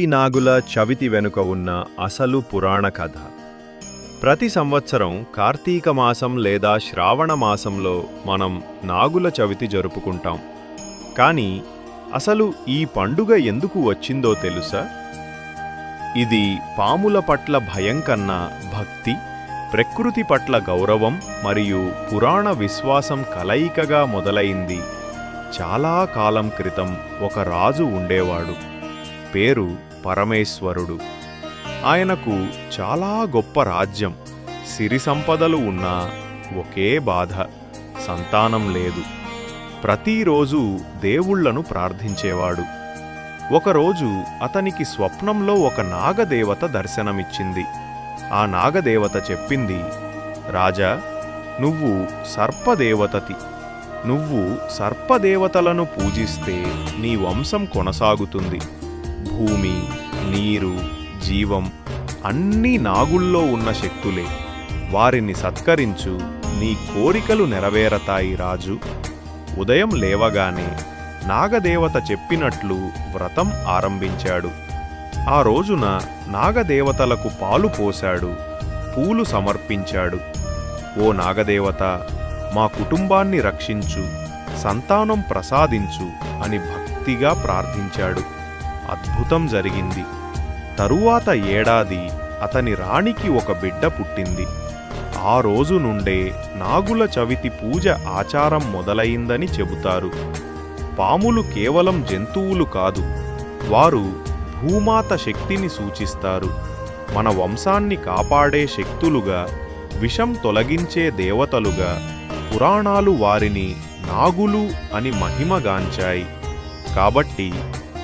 ఈ నాగుల చవితి వెనుక ఉన్న అసలు పురాణ కథ. ప్రతి సంవత్సరం కార్తీక మాసం లేదా శ్రావణ మాసంలో మనం నాగుల చవితి జరుపుకుంటాం. కానీ అసలు ఈ పండుగ ఎందుకు వచ్చిందో తెలుసా? ఇది పాముల పట్ల భయం కన్నా భక్తి ప్రకృతి పట్ల గౌరవం మరియు పురాణ విశ్వాసం కలయికగా మొదలైంది. చాలా కాలం క్రితం ఒక రాజు ఉండేవాడు. పేరు పరమేశ్వరుడు. ఆయనకు చాలా గొప్ప రాజ్యం. సిరి సంపదలు ఉన్నా ఒకే బాధ సంతానం లేదు. ప్రతిరోజు దేవుళ్ళను ప్రార్థించేవాడు. ఒకరోజు అతనికి స్వప్నంలో ఒక నాగదేవత దర్శనమిచ్చింది. ఆ నాగదేవత చెప్పింది రాజా నువ్వు సర్పదేవతతి. నువ్వు సర్పదేవతలను పూజిస్తే నీ వంశం కొనసాగుతుంది. భూమి నీరు జీవం అన్నీ నాగుల్లో ఉన్న శక్తులే. వారిని సత్కరించు నీ కోరికలు నెరవేరతాయి రాజు. ఉదయం లేవగానే నాగదేవత చెప్పినట్లు వ్రతం ఆరంభించాడు. ఆ రోజున నాగదేవతలకు పాలు పోశాడు పూలు సమర్పించాడు. ఓ నాగదేవత మా కుటుంబాన్ని రక్షించు సంతానం ప్రసాదించు అని భక్తిగా ప్రార్థించాడు. అద్భుతం జరిగింది. తరువాత ఏడాది అతని రాణికి ఒక బిడ్డ పుట్టింది. ఆ రోజు నుండే నాగుల చవితి పూజ ఆచారం మొదలైందని చెబుతారు. పాములు కేవలం జంతువులు కాదు వారు భూమాత శక్తిని సూచిస్తారు. మన వంశాన్ని కాపాడే శక్తులుగా విషం తొలగించే దేవతలుగా పురాణాలు వారిని నాగులు అని మహిమగాంచాయి. కాబట్టి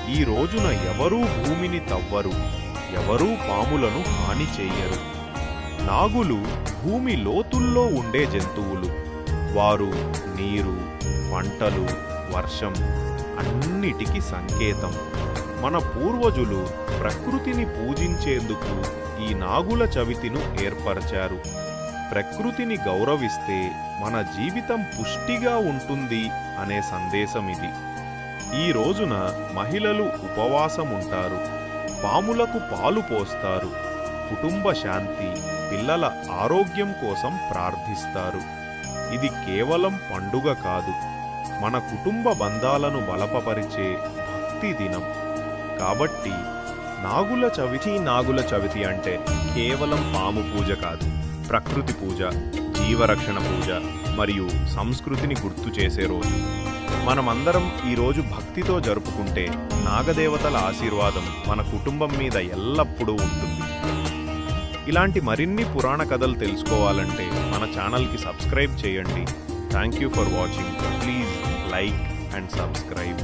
ఈ రోజున ఎవరూ భూమిని తవ్వరు ఎవరూ పాములను హాని చేయరు. నాగులు భూమి లోతుల్లో ఉండే జంతువులు. వారు నీరు పంటలు వర్షం అన్నిటికీ సంకేతం. మన పూర్వజులు ప్రకృతిని పూజించేందుకు ఈ నాగుల చవితిను ఏర్పరచారు. ప్రకృతిని గౌరవిస్తే మన జీవితం పుష్టిగా ఉంటుంది అనే సందేశం ఇది. ఈ రోజున మహిళలు ఉపవాసం ఉంటారు పాములకు పాలు పోస్తారు. కుటుంబ శాంతి పిల్లల ఆరోగ్యం కోసం ప్రార్థిస్తారు. ఇది కేవలం పండుగ కాదు. మన కుటుంబ బంధాలను బలపపరిచే భక్తి దినం. కాబట్టి నాగుల చవితి నాగుల చవితి అంటే కేవలం పాము పూజ కాదు. ప్రకృతి పూజ జీవరక్షణ పూజ మరియు సంస్కృతిని గుర్తు చేసే రోజు. మనమందరం ఈరోజు భక్తితో జరుపుకుంటే నాగదేవతల ఆశీర్వాదం మన కుటుంబం మీద ఎల్లప్పుడూ ఉంటుంది. ఇలాంటి మరిన్ని పురాణ కథలు తెలుసుకోవాలంటే మన ఛానల్కి సబ్స్క్రైబ్ చేయండి. Thank you for watching please like and subscribe